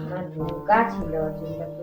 আমার দুর্গা ছিল চিন্তা তো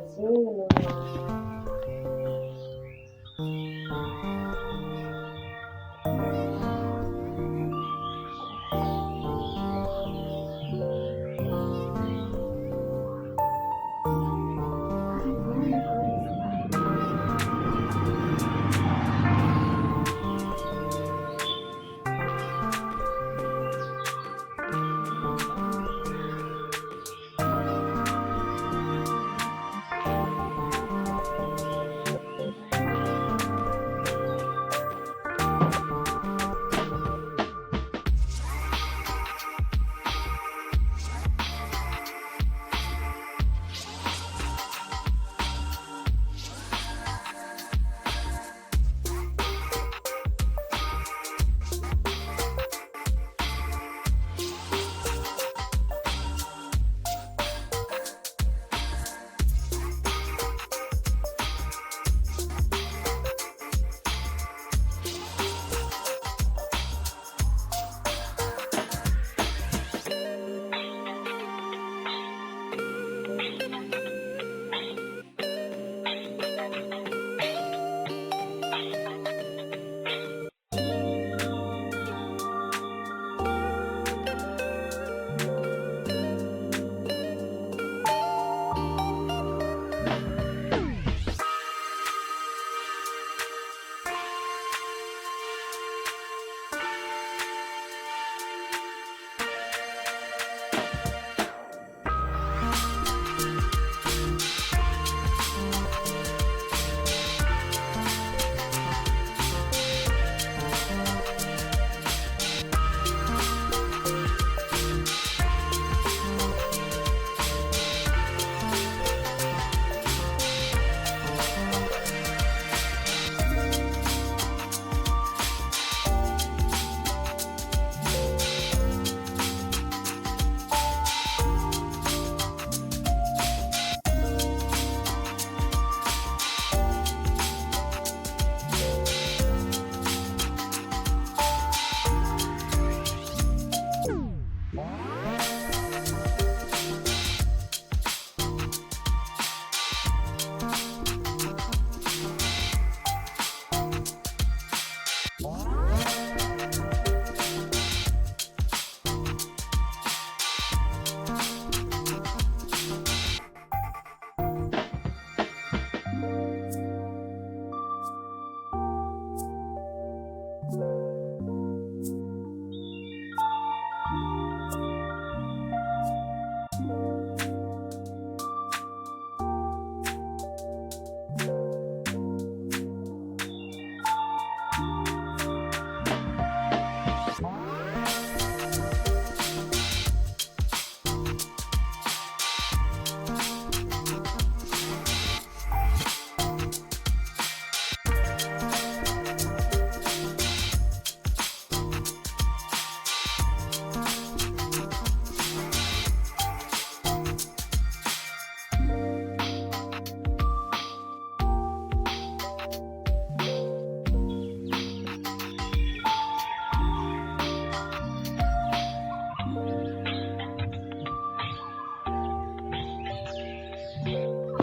সে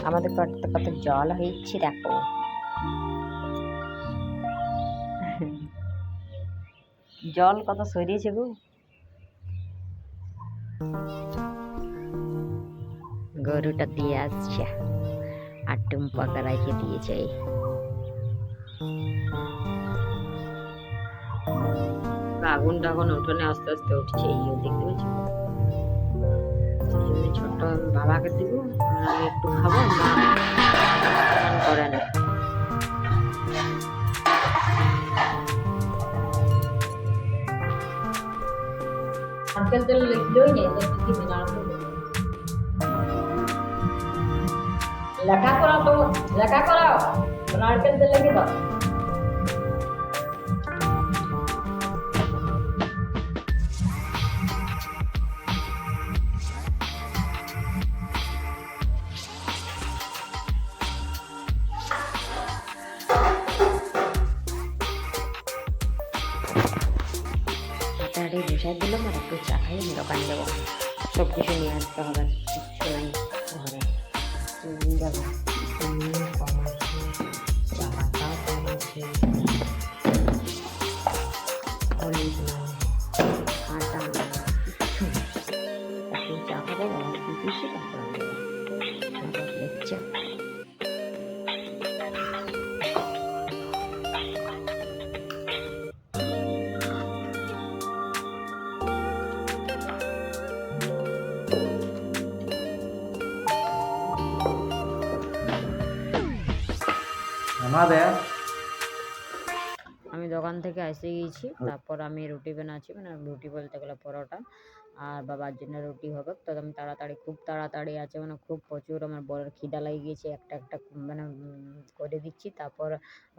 আমাদের বাড়িতে কত জল হয়েছে, দেখো। জল কত সরিয়েছে গো। গরুটা দিয়ে আসছে, আর টুম্পাকা রেখে দিয়েছে। আগুনটা এখন উঠোনে আস্তে আস্তে উঠছে, এই দেখতে পাচ্ছি? ছোট্ট বাবাকে দিব, আমি একটু খাব, মা করে না নারকেল তেল লিখলেই নেই দেখি নারকেল লেখা করাও তো, লেখা করাও নারকেল তেল লিখে দাও। তাড়াতাড়ি বসাই দিলাম আর একটু চা খাই আমি দোকানে যাব। সব কিছু নিয়ে আসতে হবে কিচ্ছু নাই ঘরে। উম, দেখো নুন কম আছে চাটাও কম আছে হলুদ নাই আটা নাই কিচ্ছু নেই। একটু চা খাব আর কি বেশি আমি দোকান থেকে এসে গিয়েছি তারপর আমি রুটি বানাচ্ছি মানে রুটি বলতে গেলে পরোটা। আর বাবার জন্য রুটি হবে তো আমি তাড়াতাড়ি খুব তাড়াতাড়ি আছে মানে খুব প্রচুর আমার বড়ের খিদা লেগে গিয়েছে একটা একটা মানে করে দিচ্ছি তারপর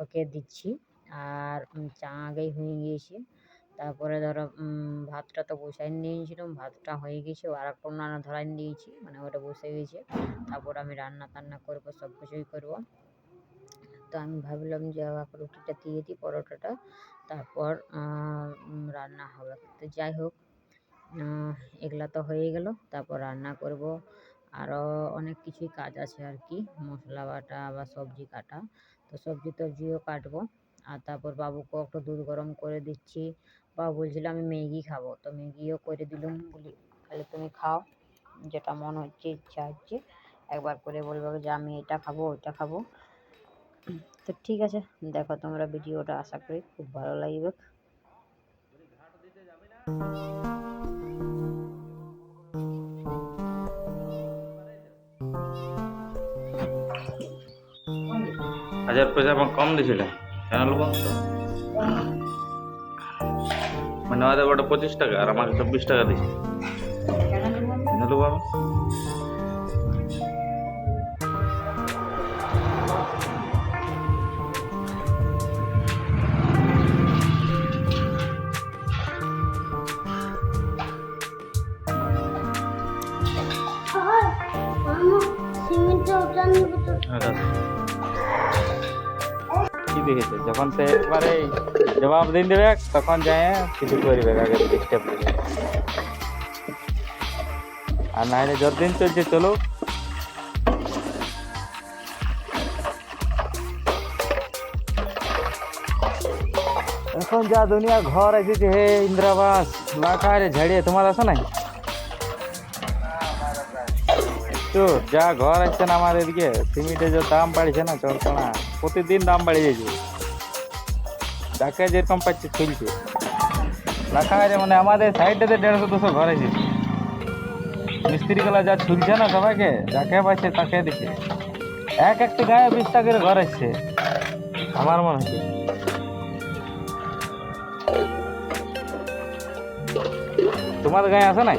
ওকে দিচ্ছি। আর চা আগেই হয়ে গিয়েছে। তারপরে ধরো ভাতটা তো বসাই নিয়েছিলাম ভাতটা হয়ে গেছে আর একটা ধরাই দিয়েছি মানে ওটা বসে গেছে তারপর আমি রান্না টান্না করব সব কিছুই করব। তো আমি ভাবলাম যে রুটিটা দিয়ে দিই পরোটাটা। তারপর রান্না হবে। তো যাই হোক এগুলা তো হয়ে গেল। তারপর রান্না করব। আরও অনেক কিছুই কাজ আছে আর কি। মশলা বাটা বা সবজি কাটা। তো সবজি টবজিও কাটবো। আর তারপর বাবুকে একটু দুধ গরম করে দিচ্ছি। বাবু বলছিল, আমি ম্যাগি খাব। তো ম্যাগিও করে দিলাম। বলি, তাহলে তুমি খাও। যেটা মন হচ্ছে, ইচ্ছা হচ্ছে। একবার করে বলবে যে, আমি এটা খাব, ওইটা খাব। তো ঠিক আছে দেখো তোমরা ভিডিওটা আশা করি খুব ভালো লাগবে। হাজার পয়সা আমার কম দিছিলে? কেন লোক মানে ওদের ওটা পঁচিশ টাকা আর আমাকে চব্বিশ টাকা দিছে কেন লোক যখন সে একবারে জবাব দিন দেবে, তখন যায় কিছু করবে আগে ডিস্টার্ব দিবে। আর না যতদিন চলছে চলুক। এখন যা দুনিয়া ঘর এসেছে, হে ইন্দ্রাবাস লাখারে ঝাড়িয়ে, তোমার আসো নাই? তো যা ঘর আসছে না, আমার এদিকে, সিমেন্টের যে দাম বাড়ছে না চলছে না প্রতিদিন দাম বাড়ে যাচ্ছে যাকে যেরকম পাচ্ছে চলছে। আছে মানে আমাদের সাইডটাতে দেড়শো, দুশো ঘর আছে। মিস্ত্রিগুলো যা ছুলছে না সবাইকে যাকে পাচ্ছে, তাকে দিচ্ছে এক একটা গায়ে বিশটা করে ঘর আসছে, আমার মনে হচ্ছে। তোমার গায়ে আসে নাই?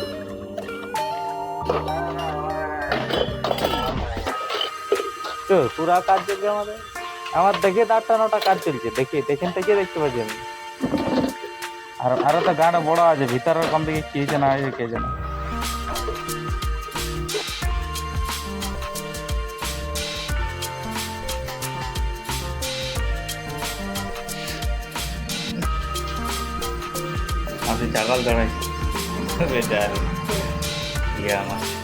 তো, পুরা কাজ চলছে আমাদের। আমার দেখে তো আটটা নটা কাজ চলছে, দেখি, দেখেন থেকে দেখতে পাচ্ছি আমি। আর, আরও তো গাড়ি বড় আছে, ভিতরের কম দেখি কি হয়েছে না কে জানে আমাদের জাগাল দাঁড়াইছে বেচারে ইয়ে আমার।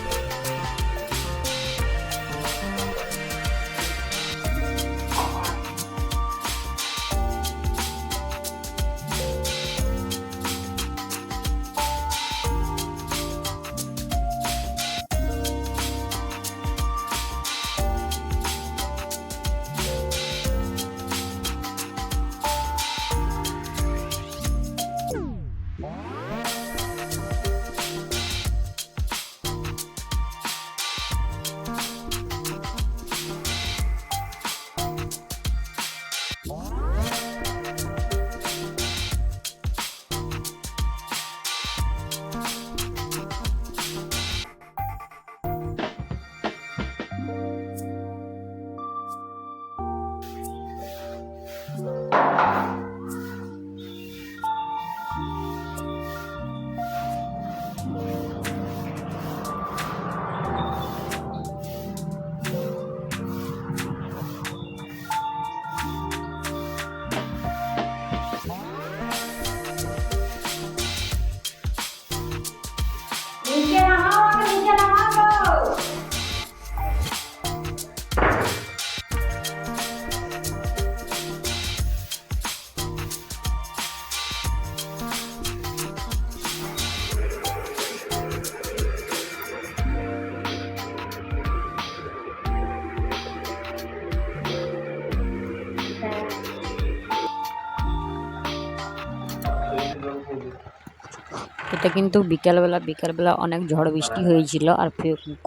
এটা কিন্তু বিকালবেলা বিকালবেলা অনেক ঝড় বৃষ্টি হয়েছিল আর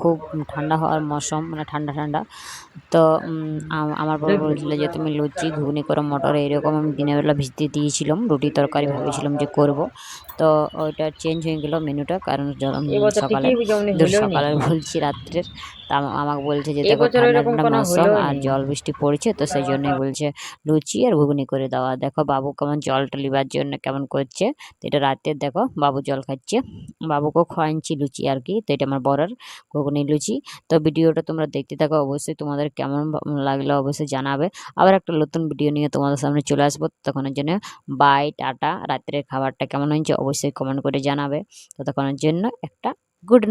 খুব ঠান্ডা হওয়ার মৌসুম মানে ঠান্ডা ঠান্ডা। তো আমার বাবা বলছিল যে, তুমি লুচি, ঘুগনি করো, মটর, এইরকম আমি দিনের বেলা ভিজতে দিয়েছিলাম, রুটি তরকারি ভেবেছিলাম যে, করব। তো ওইটা চেঞ্জ হয়ে গেল মেনুটা কারণ সকালে সকালে বলছি রাত্রের তা আমাকে বলছে যে দেখো ঠান্ডা মৌসুম আর জল বৃষ্টি পড়ছে তো সেই জন্যই বলছে লুচি আর ঘুগনি করে দেওয়া দেখো বাবু কেমন জলটা লিবার জন্য কেমন করছে। তো এটা রাতে দেখো বাবু জল খাচ্ছে। বাবুকেও খাওয়াচ্ছি লুচি আর কি তো এটা আমার বড়ার ঘুগনি লুচি। তো ভিডিওটা তোমরা দেখতে থাকো অবশ্যই তোমাদের কেমন লাগল অবশ্যই জানাবে। আবার একটা নতুন ভিডিও নিয়ে তোমাদের সামনে চলে আসব ততক্ষণের জন্য বাই টাটা। রাত্রের খাবারটা কেমন হয়েছে অবশ্যই কমেন্ট করে জানাবে। ততক্ষণের জন্য একটা গুড নাইট।